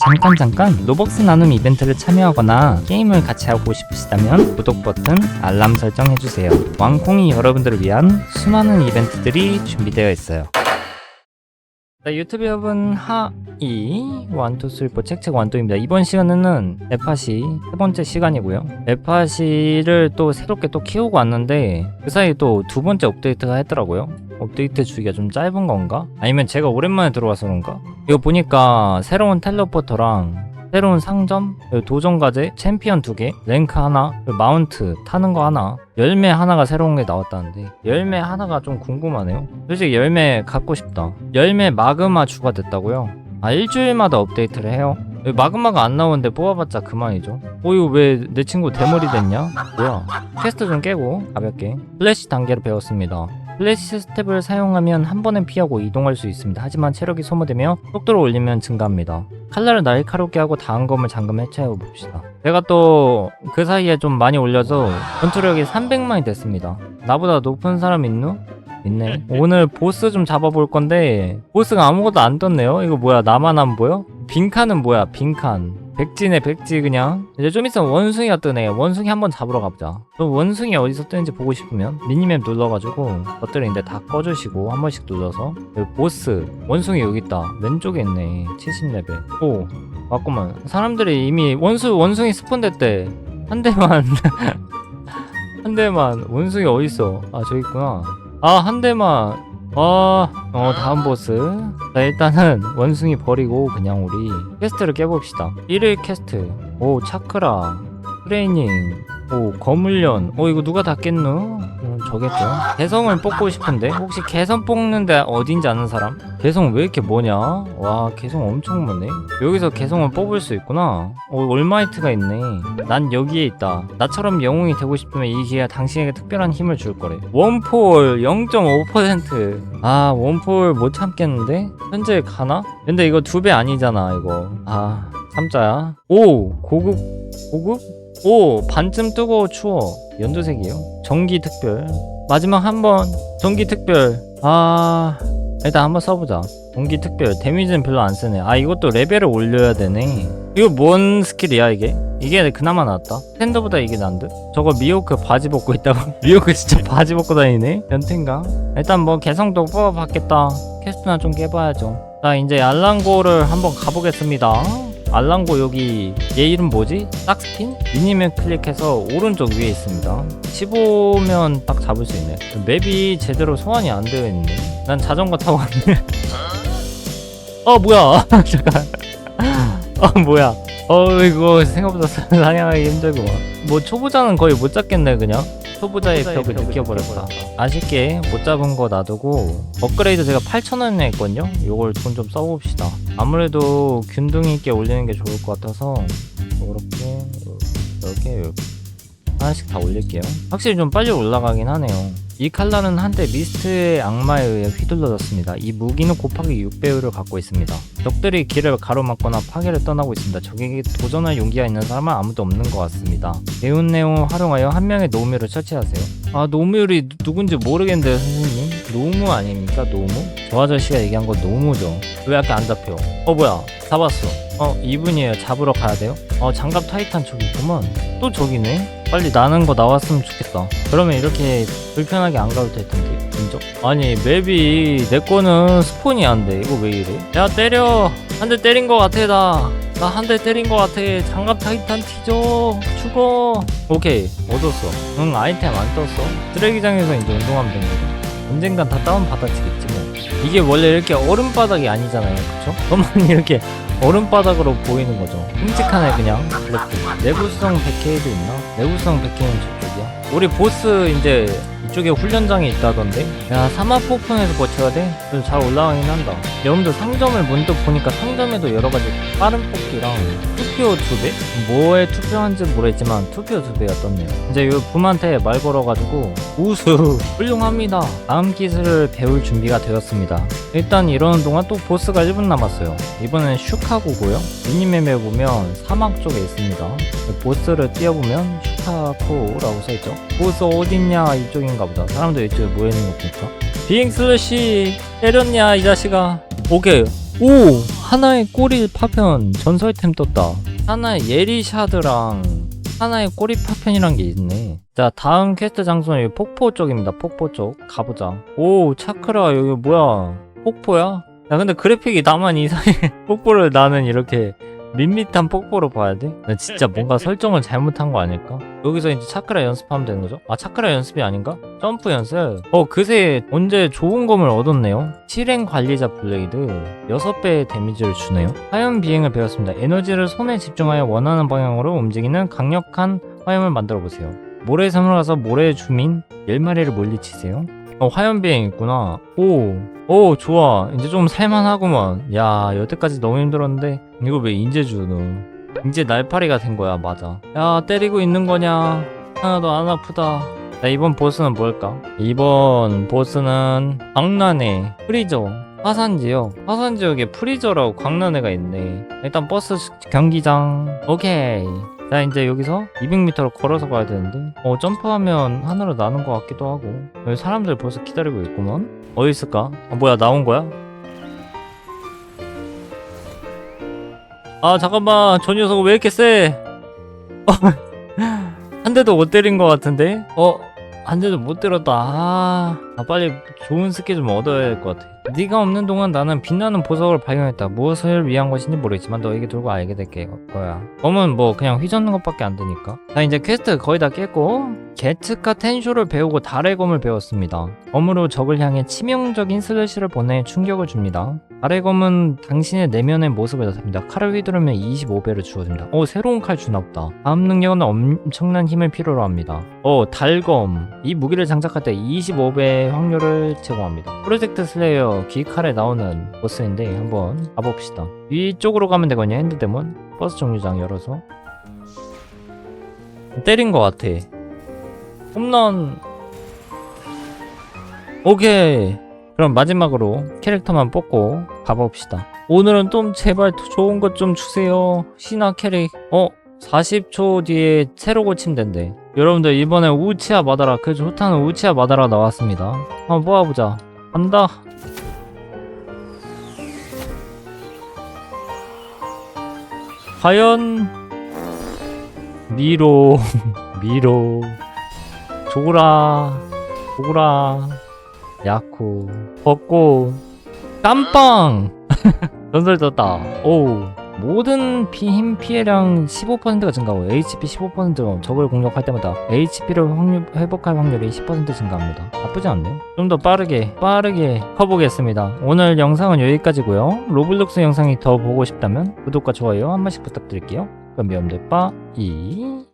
잠깐 잠깐 로벅스 나눔 이벤트를 참여하거나 게임을 같이 하고 싶으시다면 구독 버튼, 알람 설정 해주세요. 왕콩이 여러분들을 위한 수많은 이벤트들이 준비되어 있어요. 자, 유튜브 여러분 하이 원투슬포 책책 완도입니다. 이번 시간에는 에파시 세 번째 시간이고요. 에파시를 또 새롭게 또 키우고 왔는데 그 사이에 또두 번째 업데이트가 했더라고요. 업데이트 주기가 좀 짧은 건가? 아니면 제가 오랜만에 들어와서 그런가? 이거 보니까 새로운 텔레포터랑 새로운 상점, 그리고 도전 과제, 챔피언 두 개, 랭크 하나, 마운트 타는 거 하나, 열매 하나가 새로운 게 나왔다는데 열매 하나가 좀 궁금하네요. 솔직히 열매 갖고 싶다. 열매 마그마 추가됐다고요? 아 일주일마다 업데이트를 해요. 왜 마그마가 안 나오는데 뽑아봤자 그만이죠. 어 이거 왜 내 친구 대머리 됐냐? 뭐야? 퀘스트 좀 깨고 가볍게 플래시 단계를 배웠습니다. 플래시 스텝을 사용하면 한 번에 피하고 이동할 수 있습니다. 하지만 체력이 소모되며 속도를 올리면 증가합니다. 칼날을 날카롭게 하고 다음 검을 잠금 해체해 봅시다. 제가 또 그 사이에 좀 많이 올려서 전투력이 300만이 됐습니다. 나보다 높은 사람 있누? 있네. 오늘 보스 좀 잡아볼 건데 보스가 아무것도 안 떴네요. 이거 뭐야? 나만 안 보여? 빈칸은 뭐야? 빈칸. 백지네 백지 그냥. 이제 좀 있으면 원숭이가 뜨네. 원숭이 한번 잡으러 가보자. 또 원숭이 어디서 뜨는지 보고 싶으면 미니맵 눌러가지고 것들을 이제 다 꺼주시고 한 번씩 눌러서. 여기 보스 원숭이 여기 있다. 왼쪽에 있네 70레벨. 오 맞구만. 사람들이 이미 원수 원숭이 스폰 됐대. 한 대만 한 대만. 원숭이 어딨어? 아 저기 있구나. 아 한 대만 아, 어, 다음 보스. 자, 일단은 원숭이 버리고 그냥 우리 퀘스트를 깨봅시다. 1일 퀘스트. 오, 차크라. 트레이닝. 오, 거물련. 어, 이거 누가 다 깼누? 음, 저겠죠. 개성을 뽑고 싶은데? 혹시 개성 뽑는데 어딘지 아는 사람? 개성 왜 이렇게 뭐냐? 와, 개성 엄청 많네. 여기서 개성을 뽑을 수 있구나. 오, 올마이트가 있네. 난 여기에 있다. 나처럼 영웅이 되고 싶으면 이 기회가 당신에게 특별한 힘을 줄 거래. 원폴 0.5%. 아, 원폴 못 참겠는데? 현재 가나? 근데 이거 두 배 아니잖아, 이거. 아, 참자야. 오, 고급, 고급? 오, 반쯤 뜨거워 추워. 연두색이요. 전기 특별. 마지막 한 번. 전기 특별. 아, 일단 한번 써보자. 전기 특별. 데미지는 별로 안 쓰네. 아, 이것도 레벨을 올려야 되네. 이거 뭔 스킬이야, 이게? 이게 그나마 낫다. 샌더보다 이게 난데? 저거 미호크 바지 벗고 있다고? 미호크 진짜 바지 벗고 다니네? 변태인가? 일단 뭐 개성도 뽑아봤겠다. 퀘스트나 좀 깨봐야죠. 자, 이제 알랑고를 한번 가보겠습니다. 알랑고 여기 얘 이름 뭐지? 딱스핀? 미니맵 클릭해서 오른쪽 위에 있습니다. 15면 딱 잡을 수 있네. 맵이 제대로 소환이 안 되어 있네. 난 자전거 타고 왔네. 어 뭐야? 잠깐. 어 뭐야? 어 이거 생각보다 사냥하기 힘들고 뭐 초보자는 거의 못 잡겠네 그냥 초보자의 벽을 느껴버렸다. 아쉽게 못 잡은 거 놔두고 업그레이드 제가 8,000원에 했거든요? 요걸 돈 좀 써봅시다. 아무래도 균등히 있게 올리는 게 좋을 것 같아서 이렇게 이렇게 이렇게 하나씩 다 올릴게요. 확실히 좀 빨리 올라가긴 하네요 이 칼날은 한때 미스트의 악마에 의해 휘둘러졌습니다. 이 무기는 곱하기 6배율을 갖고 있습니다. 적들이 길을 가로막거나 파괴를 떠나고 있습니다. 적에게 도전할 용기가 있는 사람은 아무도 없는 것 같습니다. 배운 내용을 활용하여 한 명의 노무를 처치하세요. 아 노무율이 누- 누군지 모르겠는데요 선생님? 노무 아닙니까 노무? 저 아저씨가 얘기한 건 노무죠. 왜 이렇게 안 잡혀? 어 뭐야 잡았어. 어 이분이에요. 잡으러 가야 돼요? 어 장갑 타이탄 저기 있구먼. 또 저기네? 빨리 나는 거 나왔으면 좋겠다. 그러면 이렇게 불편하게 안 가도 될 텐데. 인정? 아니 맵이 내 거는 스폰이 안 돼. 이거 왜 이래? 야 때려. 한 대 때린 거 같아 나. 나 한 대 때린 거 같아. 장갑 타이탄 티저. 죽어. 오케이 얻었어. 응 아이템 안 떴어. 쓰레기장에서 이제 운동하면 됩니다. 언젠간 다 다운 받아치겠지 뭐. 이게 원래 이렇게 얼음 바닥이 아니잖아요, 그쵸? 그만 이렇게 얼음 바닥으로 보이는 거죠. 끔찍하네 그냥 블랙들. 내구성 100K도 있나? 내구성 100K는 저쪽이야. 우리 보스 이제 이쪽에 훈련장이 있다던데. 야 사막 폭풍에서 버텨야 돼? 그래도 잘 올라가긴 한다. 여러분들 상점을 문득 보니까 상점에도 여러 가지 빠른 뽑기랑 투표 두 배? 뭐에 투표한지 모르겠지만 투표 두 배가 떴네요. 이제 요 붐한테 말 걸어가지고 우수 훌륭합니다. 다음 기술을 배울 준비가 되었습니다. 일단 이러는 동안 또 보스가 1분 남았어요. 이번엔 슈카고고요. 미니맵에 보면 사막 쪽에 있습니다. 보스를 띄워보면 슈카코라고 써있죠. 보스 어딨냐 이쪽 인가 보다. 사람들 이쪽에 모여있는 거 보니까. 비행 슬래시 때렸냐 이 자식아. 오케이. 오 하나의 꼬리 파편 전설템 떴다. 하나의 예리샤드랑 하나의 꼬리 파편이란 게 있네. 자, 다음 퀘스트 장소는 여기 폭포 쪽입니다. 폭포 쪽. 가보자. 오, 차크라, 여기 뭐야? 폭포야? 야, 근데 그래픽이 나만 이상해. 폭포를 나는 이렇게 밋밋한 폭포로 봐야 돼? 나 진짜 뭔가 설정을 잘못한 거 아닐까? 여기서 이제 차크라 연습하면 되는 거죠? 아, 차크라 연습이 아닌가? 점프 연습. 어, 그새 언제 좋은 검을 얻었네요. 실행 관리자 블레이드 6배의 데미지를 주네요. 화염 비행을 배웠습니다. 에너지를 손에 집중하여 원하는 방향으로 움직이는 강력한 화염을 만들어 보세요. 섬을 가서 모래 주민 10마리를 물리치세요. 어, 화염 비행 있구나. 오, 오, 좋아. 이제 좀 살만하구만. 야, 여태까지 너무 힘들었는데, 이거 왜 인제 주노? 이제 날파리가 된 거야, 맞아. 야, 때리고 있는 거냐? 하나도 안 아프다. 자, 이번 보스는 뭘까? 이번 보스는 광란의 프리저. 화산지역. 화산지역에 프리저라고 광란회가 있네. 일단 버스 경기장. 오케이. 자 이제 여기서 200m로 걸어서 가야 되는데 어 점프하면 하늘로 나는 것 같기도 하고 여기 사람들 벌써 기다리고 있구먼 어디 있을까? 아 뭐야 나온 거야? 아 잠깐만 저 녀석 왜 이렇게 세? 어, 한 대도 못 때린 것 같은데? 어? 한 대도 못 때렸다 아, 아 빨리 좋은 스킬 좀 얻어야 될 것 같아 네가 없는 동안 나는 빛나는 보석을 발견했다. 무엇을 위한 것인지 모르겠지만 너에게 들고 알게 될 게- 거야. 검은 뭐 그냥 휘젓는 것밖에 안 되니까. 자 이제 퀘스트 거의 다 깼고 게츠카 텐쇼를 배우고 달의 검을 배웠습니다. 검으로 적을 향해 치명적인 슬래시를 보내 충격을 줍니다. 달의 검은 당신의 내면의 모습을 나타냅니다. 칼을 휘두르면 25배를 주어집니다. 오 새로운 칼 주나보다. 다음 능력은 엄청난 힘을 필요로 합니다. 어 달검. 이 무기를 장착할 때 25배의 확률을 제공합니다. 프로젝트 슬레이어 귀칼에 나오는 보스인데 한번 가봅시다. 위쪽으로 가면 되거든요. 핸드데몬. 버스 정류장 열어서. 때린 것 같아 홈런. 오케이. 그럼 마지막으로 캐릭터만 뽑고 가봅시다. 오늘은 좀 제발 좋은 것 좀 주세요. 신화 캐릭. 어? 40초 뒤에 새로 고침된대. 여러분들 이번에 우치아 마다라 그 좋다는 우치아 마다라 나왔습니다. 한번 뽑아보자. 간다. 과연? 미로. 미로 조구라 조구라 야쿠 벚꽃 깜빵. 전설 떴다. 오 모든 피, 힘 피해량 15%가 증가하고 HP 15% 적을 공격할 때마다 HP를 확률, 회복할 확률이 10% 증가합니다. 나쁘지 않네 좀더 빠르게 빠르게 커보겠습니다. 오늘 영상은 여기까지고요. 로블록스 영상이 더 보고 싶다면 구독과 좋아요 한 번씩 부탁드릴게요. 그럼 여러분들 빠이